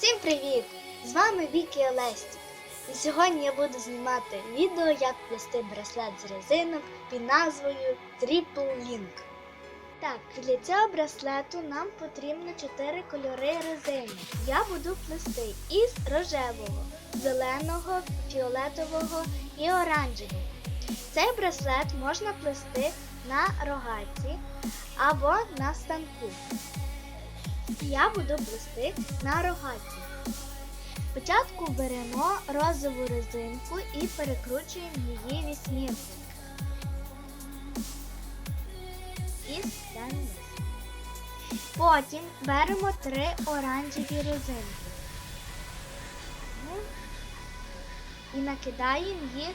Всім привіт! З вами Вікі Олестік. І сьогодні я буду знімати відео, як плести браслет з резинок під назвою Triple Link. Так, для цього браслету нам потрібно 4 кольори резини. Я буду плести із рожевого, зеленого, фіолетового і оранжевого. Цей браслет можна плести на рогаті або на станку. Я буду плести на рогаті. Спочатку беремо розову резинку і перекручуємо її вісьмірку. І вниз. Потім беремо три оранжеві резинки. І накидаємо їх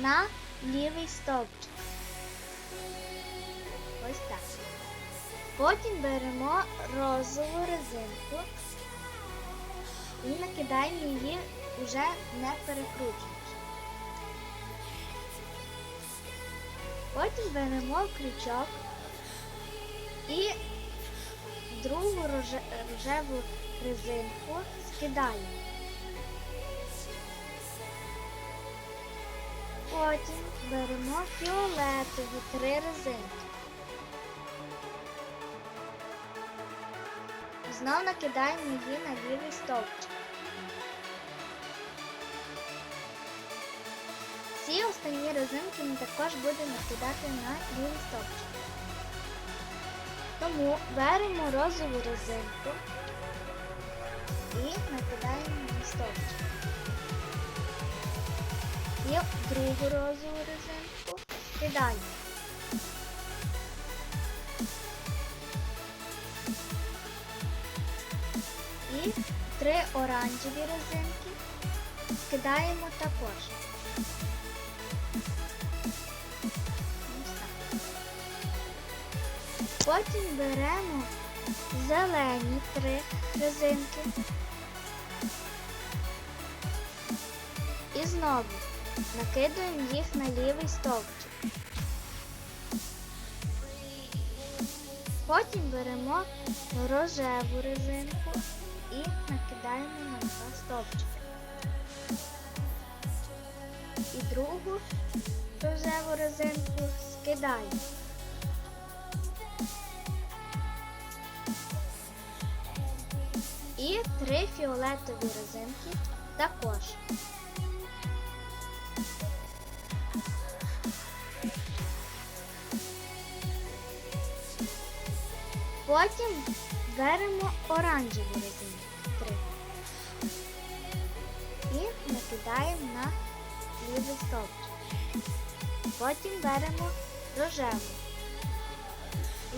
на лівий стовпчик. Ось так. Потім беремо розову резинку і накидаємо її вже не перекручуючи. Потім беремо крючок і другу рожеву резинку скидаємо. Потім беремо фіолетові три резинки. Знов накидаємо її на лівий стовпчик. Всі останні резинки ми також будемо накидати на лівий стовпчик. Тому беремо розову резинку і накидаємо на стовпчик. І другу розову резинку кидаємо. І три оранжеві резинки скидаємо також. Потім беремо зелені три резинки. І знову накидуємо їх на лівий стовпчик. Потім беремо рожеву резинку і на два стовпчики. І другу рожеву резинку скидаємо. І три фіолетові резинки також. Потім беремо оранжеві резинки. І на лівий стовпчик. Потім беремо рожеву.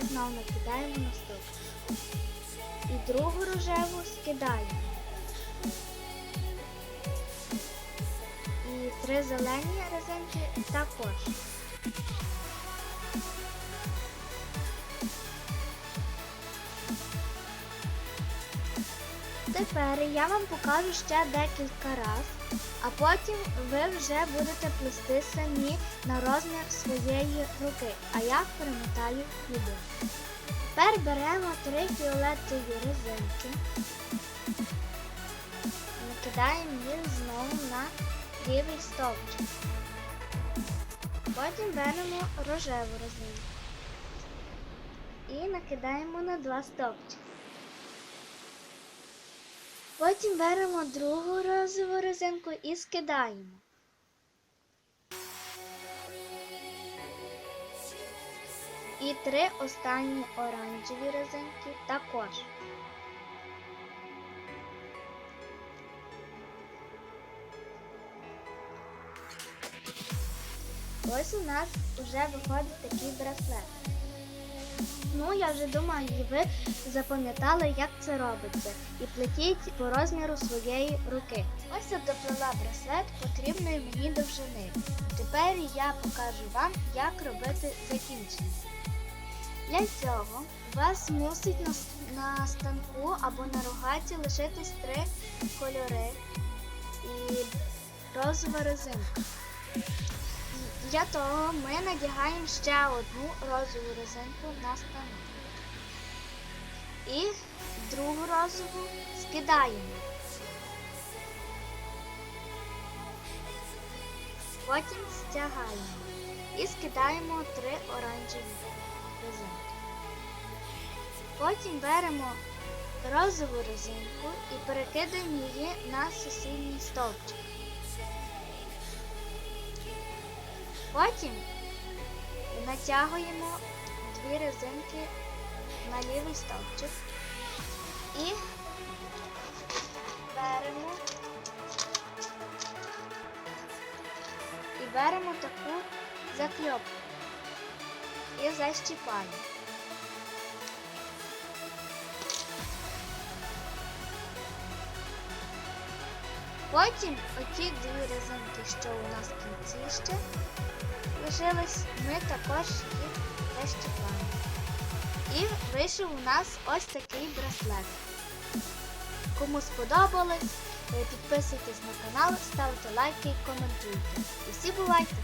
І знову накидаємо на стовпчик. І другу рожеву скидаємо. І три зелені резинки також. Тепер я вам покажу ще декілька разів, а потім ви вже будете плести самі на розмір своєї руки, а я перемотаю відео. Тепер беремо три фіолетові резинки, накидаємо їх знову на лівий стовпчик. Потім беремо рожеву резинку і накидаємо на два стовпчики. Потім беремо другу розову резинку і скидаємо. І три останні оранжеві резинки також. Ось у нас вже виходить такий браслет. Ну, я вже думаю, ви запам'ятали, як це робиться, і плетіть по розміру своєї руки. Ось я доплела браслет потрібної мені довжини. Тепер я покажу вам, як робити закінчення. Для цього вас мусить на, на станку або на рогаті лишитись три кольори і розова резинка. Для того ми надягаємо ще одну розову резинку на станок. І другу розову скидаємо. Потім стягаємо і скидаємо три оранжеві резинки. Потім беремо розову резинку і перекидаємо її на сусідній стовпчик. Потім натягуємо дві резинки на лівий стовпчик і беремо і беремо таку закльопку і защіпаємо. Потім оті дві резинки, що у нас в кінці ще лишились, ми також їх розчіпаємо. І вийшов у нас ось такий браслет. Кому сподобалось, підписуйтесь на канал, ставте лайки і коментуйте. І бувайте!